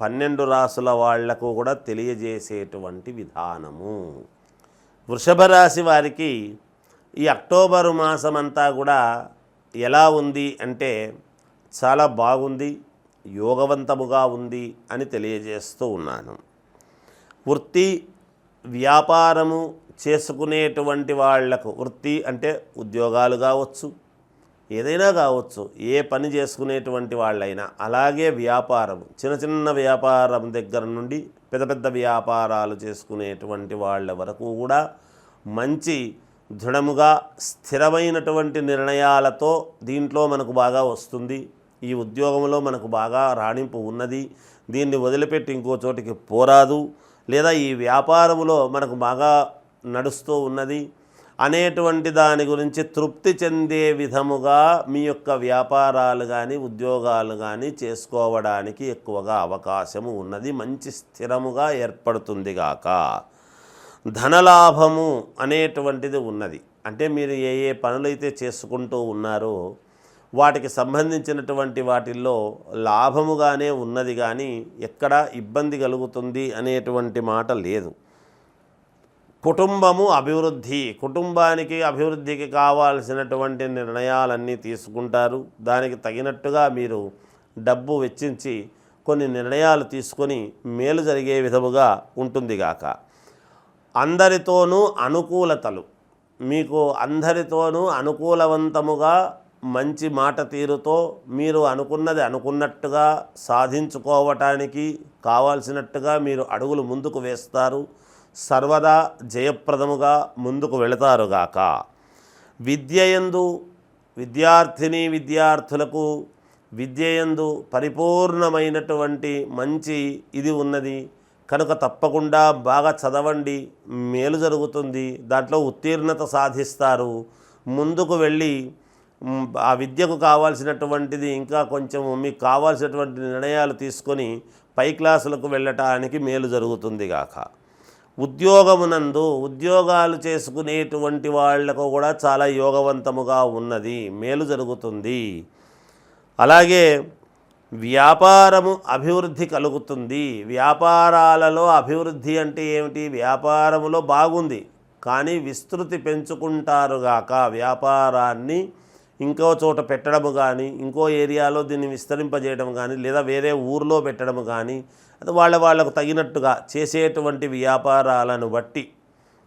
పన్నెండు రాసుల వాళ్ళకు కూడా తెలియజేసేటువంటి విధానము. వృషభ రాశి వారికి ఈ అక్టోబరు మాసమంతా కూడా ఎలా ఉంది అంటే చాలా బాగుంది యోగవంతముగా ఉంది అని తెలియజేస్తూ ఉన్నాను. వృత్తి వ్యాపారము చేసుకునేటువంటి వాళ్ళకు వృత్తి అంటే ఉద్యోగాలు కావచ్చు ఏదైనా కావచ్చు ఏ పని చేసుకునేటువంటి వాళ్ళైనా అలాగే వ్యాపారం చిన్న చిన్న వ్యాపారం దగ్గర నుండి పెద్ద పెద్ద వ్యాపారాలు చేసుకునేటువంటి వాళ్ళ వరకు కూడా మంచి దృఢముగా స్థిరమైనటువంటి నిర్ణయాలతో దీంట్లో మనకు బాగా వస్తుంది. ఈ ఉద్యోగంలో మనకు బాగా రాణింపు ఉన్నది. దీన్ని వదిలిపెట్టి ఇంకో చోటికి పోరాదు. లేదా ఈ వ్యాపారములో మనకు బాగా నడుస్తూ ఉన్నది. అనేటువంటి దాని గురించి తృప్తి చెందే విధముగా మీ యొక్క వ్యాపారాలు కానీ ఉద్యోగాలు కానీ చేసుకోవడానికి ఎక్కువగా అవకాశము ఉన్నది. మంచి స్థిరముగా ఏర్పడుతుంది గాక. ధనలాభము అనేటువంటిది ఉన్నది. అంటే మీరు ఏ ఏ పనులైతే చేసుకుంటూ ఉన్నారో వాటికి సంబంధించినటువంటి వాటిల్లో లాభముగానే ఉన్నది కానీ ఎక్కడ ఇబ్బంది కలుగుతుంది అనేటువంటి మాట లేదు. కుటుంబము అభివృద్ధి కుటుంబానికి అభివృద్ధికి కావాల్సినటువంటి నిర్ణయాలన్నీ తీసుకుంటారు. దానికి తగినట్టుగా మీరు డబ్బు వెచ్చించి కొన్ని నిర్ణయాలు తీసుకొని మేలు జరిగే విధముగా ఉంటుందిగాక అందరితోనూ అనుకూలతలు. మీకు అందరితోనూ అనుకూలవంతముగా మంచి మాట తీరుతో మీరు అనుకున్నది అనుకున్నట్టుగా సాధించుకోవటానికి కావాల్సినట్టుగా మీరు అడుగులు ముందుకు వేస్తారు. సర్వదా జయప్రదముగా ముందుకు వెళతారుగాక. విద్యయందు విద్యార్థిని విద్యార్థులకు విద్యయందు పరిపూర్ణమైనటువంటి మంచి ఇది ఉన్నది. కనుక తప్పకుండా బాగా చదవండి. మేలు జరుగుతుంది. దాంట్లో ఉత్తీర్ణత సాధిస్తారు. ముందుకు వెళ్ళి ఆ విద్యకు కావాల్సినటువంటిది ఇంకా కొంచెం మీకు కావాల్సినటువంటి నిర్ణయాలు తీసుకొని పై క్లాసులకు వెళ్ళటానికి మేలు జరుగుతుంది గాక. ఉద్యోగమునందు ఉద్యోగాలు చేసుకునేటువంటి వాళ్ళకు కూడా చాలా యోగవంతముగా ఉన్నది. మేలు జరుగుతుంది. అలాగే వ్యాపారము అభివృద్ధి కలుగుతుంది. వ్యాపారాలలో అభివృద్ధి అంటే ఏమిటి? వ్యాపారములో బాగుంది. కానీ విస్తృతి పెంచుకుంటారుగాక వ్యాపారాన్ని ఇంకో చోట పెట్టడము కానీ ఇంకో ఏరియాలో దీన్ని విస్తరింపజేయడం కానీ లేదా వేరే ఊర్లో పెట్టడము కానీ అది వాళ్ళ వాళ్ళకు తగినట్టుగా చేసేటువంటి వ్యాపారాలను బట్టి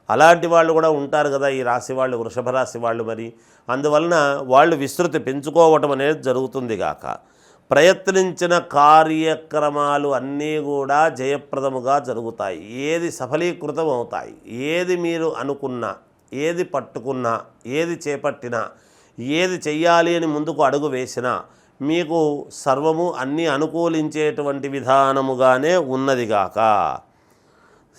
అలాంటి వాళ్ళు కూడా ఉంటారు కదా ఈ రాశి వాళ్ళు వృషభ రాశి వాళ్ళు మరి. అందువలన వాళ్ళు విస్తృతి పెంచుకోవటం అనేది జరుగుతుంది గాక. ప్రయత్నించిన కార్యక్రమాలు అన్నీ కూడా జయప్రదముగా జరుగుతాయి. ఏది సఫలీకృతం అవుతాయి ఏది మీరు అనుకున్నా ఏది పట్టుకున్నా ఏది చేపట్టినా ఏది చెయ్యాలి అని ముందుకు అడుగు వేసినా మీకు సర్వము అన్నీ అనుకూలించేటువంటి విధానముగానే ఉన్నదిగాక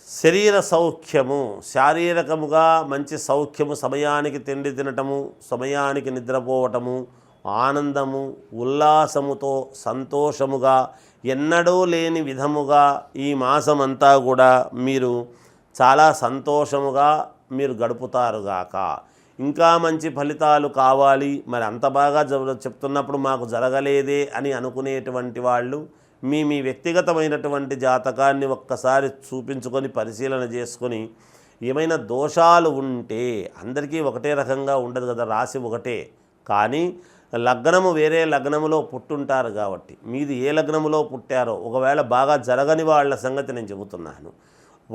శరీర సౌఖ్యము శారీరకముగా మంచి సౌఖ్యము సమయానికి తిండి తినటము సమయానికి నిద్రపోవటము ఆనందము ఉల్లాసముతో సంతోషముగా ఎన్నడూ లేని విధముగా ఈ మాసమంతా కూడా మీరు చాలా సంతోషముగా మీరు గడుపుతారుగాక ఇంకా మంచి ఫలితాలు కావాలి. మరి అంత బాగా జ చెప్తున్నప్పుడు మాకు జరగలేదే అని అనుకునేటువంటి వాళ్ళు మీ మీ వ్యక్తిగతమైనటువంటి జాతకాన్ని ఒక్కసారి చూపించుకొని పరిశీలన చేసుకొని ఏమైనా దోషాలు ఉంటే అందరికీ ఒకటే రకంగా ఉండదు కదా రాశి ఒకటే. కానీ లగ్నము వేరే లగ్నములో పుట్టుంటారు కాబట్టి మీది ఏ లగ్నములో పుట్టారో ఒకవేళ బాగా జరగని వాళ్ళ సంగతి నేను చెబుతున్నాను.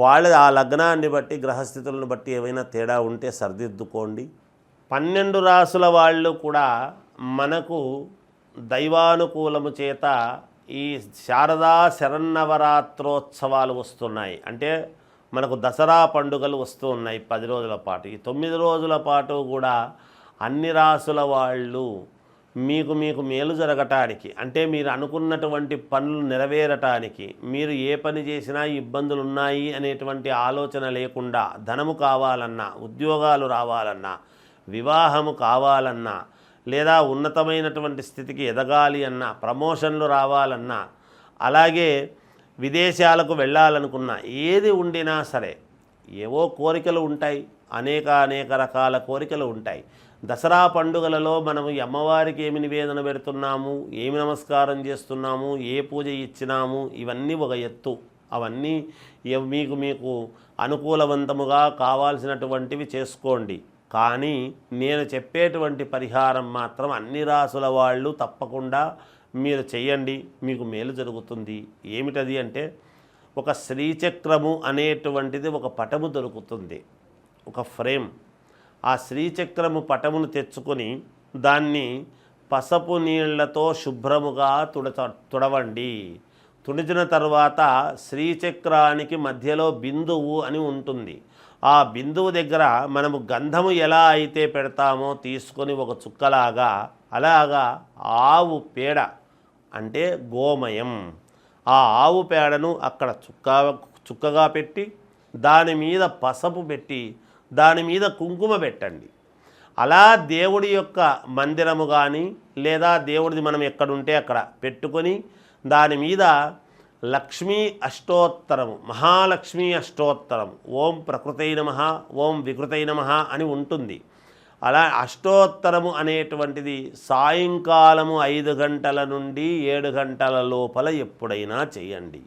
వాళ్ళ ఆ లగ్నాన్ని బట్టి గ్రహస్థితులను బట్టి ఏమైనా తేడా ఉంటే సరిదిద్దుకోండి. పన్నెండు రాసుల వాళ్ళు కూడా మనకు దైవానుకూలము చేత ఈ శారదా శరన్నవరాత్రోత్సవాలు వస్తున్నాయి. అంటే మనకు దసరా పండుగలు వస్తూ ఉన్నాయి పది రోజుల పాటు. ఈ తొమ్మిది రోజుల పాటు కూడా అన్ని రాసుల వాళ్ళు మీకు మీకు మేలు జరగటానికి అంటే మీరు అనుకున్నటువంటి పనులు నెరవేరటానికి మీరు ఏ పని చేసినా ఇబ్బందులు ఉన్నాయి అనేటువంటి ఆలోచన లేకుండా ధనము కావాలన్నా ఉద్యోగాలు రావాలన్నా వివాహము కావాలన్నా లేదా ఉన్నతమైనటువంటి స్థితికి ఎదగాలి అన్నా ప్రమోషన్లు రావాలన్నా అలాగే విదేశాలకు వెళ్ళాలనుకున్నా ఏది ఉండినా సరే ఏవో కోరికలు ఉంటాయి. అనేక అనేక రకాల కోరికలు ఉంటాయి. దసరా పండుగలలో మనము అమ్మవారికి ఏమి నివేదన పెడుతున్నాము? ఏమి నమస్కారం చేస్తున్నాము? ఏ పూజ ఇచ్చినాము? ఇవన్నీ ఒక ఎత్తు. అవన్నీ మీకు మీకు అనుకూలవంతముగా కావాల్సినటువంటివి చేసుకోండి. కానీ నేను చెప్పేటువంటి పరిహారం మాత్రం అన్ని రాసుల వాళ్ళు తప్పకుండా మీరు చెయ్యండి మీకు మేలు జరుగుతుంది. ఏమిటది అంటే ఒక శ్రీచక్రము అనేటువంటిది ఒక పటము దొరుకుతుంది. ఒక ఫ్రేమ్. ఆ శ్రీచక్రము పటమును తెచ్చుకొని దాన్ని పసపు నీళ్ళతో శుభ్రముగా తుడచ తుడవండి. తుడిచిన తర్వాత శ్రీచక్రానికి మధ్యలో బిందువు అని ఉంటుంది. ఆ బిందువు దగ్గర మనము గంధము ఎలా అయితే పెడతామో తీసుకొని ఒక చుక్కలాగా అలాగా ఆవు పేడ అంటే గోమయం. ఆ ఆవు పేడను అక్కడ చుక్క చుక్కగా పెట్టి దాని మీద పసపు పెట్టి దాని మీద కుంకుమ పెట్టండి. అలా దేవుడి యొక్క మందిరము కానీ లేదా దేవుడిది మనం ఎక్కడుంటే అక్కడ పెట్టుకొని దాని మీద లక్ష్మీ అష్టోత్తరము మహాలక్ష్మీ అష్టోత్తరం ఓం ప్రకృతై నమ ఓం వికృతై నమ అని ఉంటుంది. అలా అష్టోత్తరము అనేటువంటిది సాయంకాలము ఐదు గంటల నుండి ఏడు గంటల లోపల ఎప్పుడైనా చేయండి.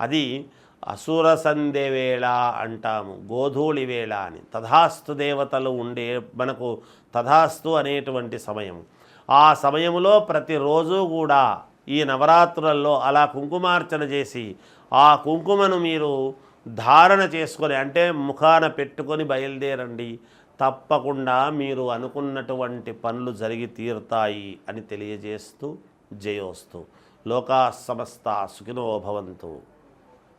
అది అసుర వేళ అంటాము గోధూళి వేళ అని. తథాస్తు దేవతలు ఉండే మనకు తథాస్తు అనేటువంటి సమయం ఆ సమయంలో ప్రతిరోజు కూడా ఈ నవరాత్రులలో అలా కుంకుమార్చన చేసి ఆ కుంకుమను మీరు ధారణ చేసుకొని అంటే ముఖాన పెట్టుకొని బయలుదేరండి. తప్పకుండా మీరు అనుకున్నటువంటి పనులు జరిగి తీరుతాయి అని తెలియజేస్తూ జయోస్తు. లోకా సమస్త సుఖినోభవంతు